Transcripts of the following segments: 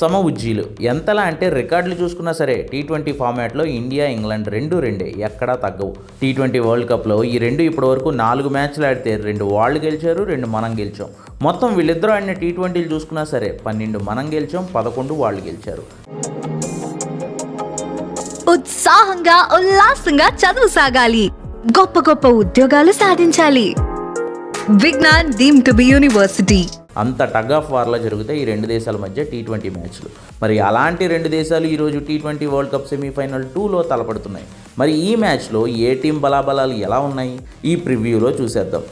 సమ ఉజ్జీలు. ఎంతలా అంటే రికార్డులు చూసుకున్నా సరే టీ ట్వంటీ ఫార్మాట్లో ఇండియా ఇంగ్లాండ్ రెండు రెండే ఎక్కడా తగ్గవు. టీ ట్వంటీ వరల్డ్ కప్లో ఈ రెండు ఇప్పటివరకు నాలుగు మ్యాచ్లు ఆడితే రెండు వాళ్ళు గెలిచారు రెండు మనం గెలిచాం. మొత్తం వీళ్ళిద్దరూ ఆడిన టీ ట్వంటీలు చూసుకున్నా సరే పన్నెండు మనం గెలిచాం పదకొండు వాళ్ళు గెలిచారు. ఉత్సాహంగా ఉల్లాసంగా చదువు సాగాలి. గొప్ప గొప్ప ఉద్యోగాలు సాధించాలి. Vignan deem to be university. అంత టగ్ ఆఫ్ వార్లో జరుగుతాయి ఈ రెండు దేశాల మధ్య టీ ట్వంటీ మ్యాచ్లు. మరి అలాంటి రెండు దేశాలు ఈరోజు T twenty world cup semifinal టూలో తలపడుతున్నాయి. మరి ఈ మ్యాచ్లో ఏ టీం బలాబలాలు ఎలా ఉన్నాయి? ఈ ప్రివ్యూలో చూసేద్దాం.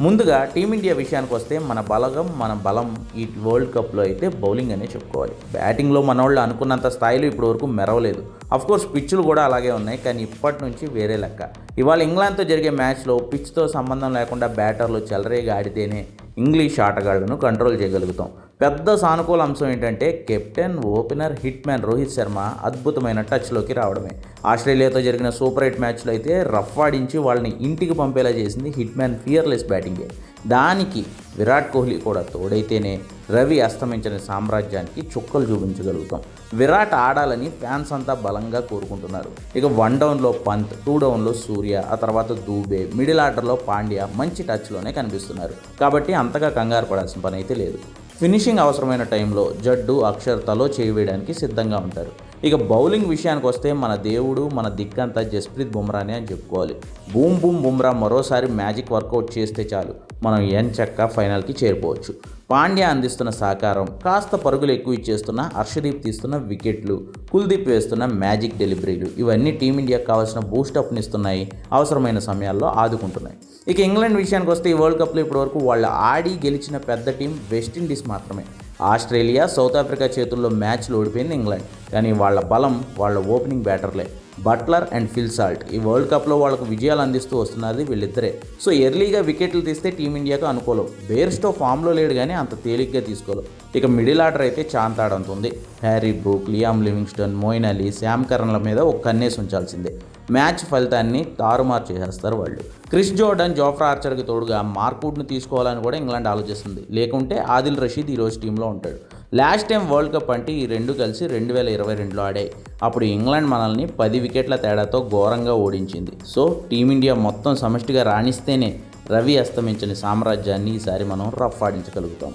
ముందుగా టీమిండియా విషయానికి వస్తే మన బలగం మన బలం ఈ వరల్డ్ కప్లో అయితే బౌలింగ్ అనే చెప్పుకోవాలి. బ్యాటింగ్లో మనోళ్ళు అనుకున్నంత స్థాయిలో ఇప్పటి వరకు మెరవలేదు. కోర్స్ పిచ్చులు కూడా అలాగే ఉన్నాయి కానీ ఇప్పటి నుంచి వేరే లెక్క. ఇవాళ ఇంగ్లాండ్తో జరిగే మ్యాచ్లో పిచ్తో సంబంధం లేకుండా బ్యాటర్లు చెలరేగా ఆడితేనే ఇంగ్లీష్ ఆటగాళ్ళను కంట్రోల్ చేయగలుగుతాం. పెద్ద సానుకూల అంశం ఏంటంటే captain opener hit man Rohit Sharma అద్భుతమైన టచ్లోకి రావడమే. ఆస్ట్రేలియాతో జరిగిన సూపర్ ఎయిట్ మ్యాచ్లో అయితే రఫ్ ఆడించి వాళ్ళని ఇంటికి పంపేలా చేసింది హిట్ మ్యాన్ ఫియర్లెస్ బ్యాటింగే. దానికి విరాట్ కోహ్లీ కూడా తోడైతేనే రవి అస్తమించిన సామ్రాజ్యానికి చుక్కలు చూపించగలుగుతాం. విరాట్ ఆడాలని ఫ్యాన్స్ అంతా బలంగా కోరుకుంటున్నారు. ఇక వన్ డౌన్లో పంత్ టూ డౌన్లో సూర్య ఆ తర్వాత దూబే మిడిల్ ఆర్డర్లో పాండ్యా మంచి టచ్లోనే కనిపిస్తున్నారు. కాబట్టి అంతగా కంగారు పడాల్సిన పని అయితే లేదు. ఫినిషింగ్ అవసరమైన టైంలో జడ్డు అక్షర్ తలో చేయవేయడానికి సిద్ధంగా ఉంటారు. ఇక బౌలింగ్ విషయానికి వస్తే మన దేవుడు మన దిక్కంతా జస్ప్రీత్ బుమ్రానే అని చెప్పుకోవాలి. బూమ్ బూమ్ బుమ్రా మరోసారి మ్యాజిక్ వర్కౌట్ చేస్తే చాలు. మనం ఎన్ చక్క ఫైనల్కి చేరిపోవచ్చు పాండ్యా అందిస్తున్న సహకారం కాస్త పరుగులు ఎక్కువ ఇచ్చేస్తున్న హర్షదీప్ తీస్తున్న వికెట్లు కుల్దీప్ వేస్తున్న మ్యాజిక్ డెలివరీలు ఇవన్నీ టీమిండియాకు కావాల్సిన బూస్టప్ని ఇస్తున్నాయి అవసరమైన సమయాల్లో ఆదుకుంటున్నాయి. ఇక ఇంగ్లాండ్ విషయానికి వస్తే ఈ వరల్డ్ కప్లో ఇప్పటివరకు వాళ్ళు ఆడి గెలిచిన పెద్ద టీం వెస్టిండీస్ మాత్రమే. ఆస్ట్రేలియా సౌత్ ఆఫ్రికా చేతుల్లో మ్యాచ్లు ఓడిపోయింది ఇంగ్లాండ్. కానీ వాళ్ళ బలం వాళ్ళ opening బ్యాటర్లే. Buttler and Phil Salt. ఈ వరల్డ్ కప్లో వాళ్ళకు విజయాలు అందిస్తూ వస్తున్నది వీళ్ళిద్దరే. సో ఎర్లీగా వికెట్లు తీస్తే టీమిండియాకు అనుకూలం. బేర్స్టో ఫామ్లో లేడు కానీ అంత తేలిగ్గా తీసుకోలేం ఇక మిడిల్ ఆర్డర్ అయితే చాంతాడంతుంది. Harry Brook Liam Livingstone Moeen Ali Sam కరణ్ల మీద ఒక కన్నేసి ఉంచాల్సిందే. మ్యాచ్ ఫలితాన్ని తారుమారు చేసేస్తారు వాళ్ళు. క్రిస్ జోర్డన్ జోఫ్రా ఆర్చర్కి తోడుగా మార్కుడ్ను తీసుకోవాలని కూడా ఇంగ్లాండ్ ఆలోచిస్తుంది. లేకుంటే ఆదిల్ రషీద్ ఈరోజు టీంలో ఉంటాడు. లాస్ట్ టైం వరల్డ్ కప్ అంటే ఈ రెండు కలిసి రెండు వేల ఇరవై రెండులో ఆడాయి. అప్పుడు ఇంగ్లాండ్ మనల్ని పది వికెట్ల తేడాతో ఘోరంగా ఓడించింది. సో టీమిండియా మొత్తం సమష్టిగా రాణిస్తేనే రవి అస్తమించని సామ్రాజ్యాన్ని ఈసారి మనం రఫ్ ఆడించగలుగుతాం.